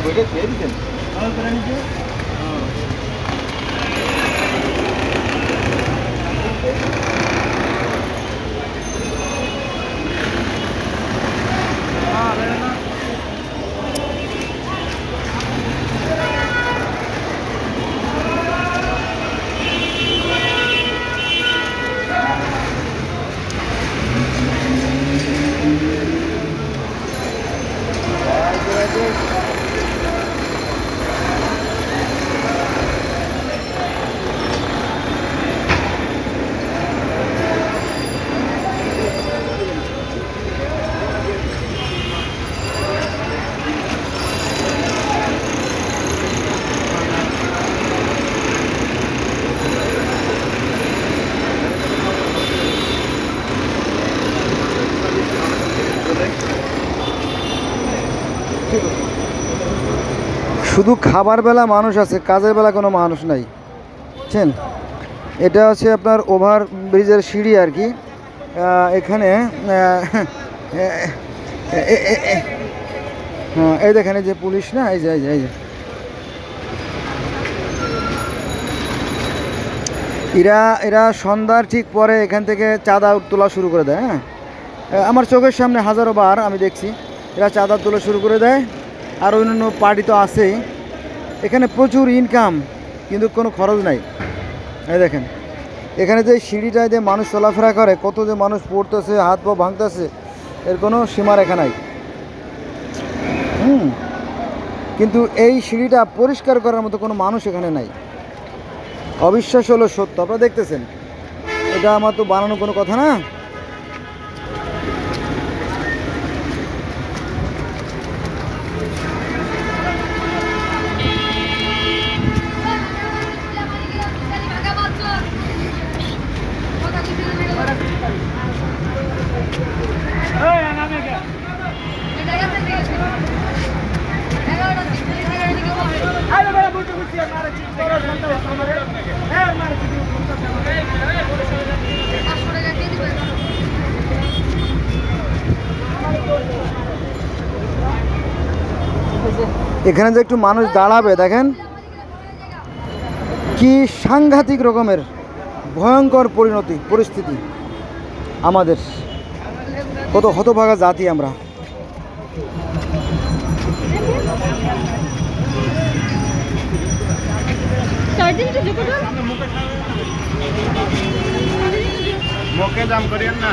બેઠક છે? শুধু খাবার বেলা মানুষ আছে, কাজের বেলা কোনো মানুষ নাই। বুঝছেন? এটা হচ্ছে আপনার ওভার ব্রিজের সিঁড়ি আর কি। এখানে হ্যাঁ এই দেখেন, এই যে পুলিশ না, এই যে এই যে এই যে। এরা এরা সন্ধ্যার ঠিক পরে এখান থেকে চাঁদা তোলা শুরু করে দেয় হ্যাঁ? আমার চোখের সামনে হাজারো বার আমি দেখছি। এরা চাঁদা তোলা শুরু করে দেয়। আর অন্যান্য পার্টি তো আছেই। এখানে প্রচুর ইনকাম কিন্তু কোনো খরচ নাই। এই দেখেন, এখানে যে সিঁড়িটায় যে মানুষ চলাফেরা করে, কত যে মানুষ পড়তেছে, হাত পা ভাঙতেছে, এর কোনো সীমারেখা নাই। হুম, কিন্তু এই সিঁড়িটা পরিষ্কার করার মতো কোনো মানুষ এখানে নাই। অবিশ্বাস হলো সত্য। আপনারা দেখতেছেন? এটা আমার তো বানানো কোনো কথা না। এখানে যে একটু মানুষ দাঁড়াবে দেখেন। কি সাংঘাতিক রকমের ভয়ঙ্কর পরিণতি পরিস্থিতি আমাদের। কত হতভাগা জাতি আমরা। মুখে দাম করিয়েন না।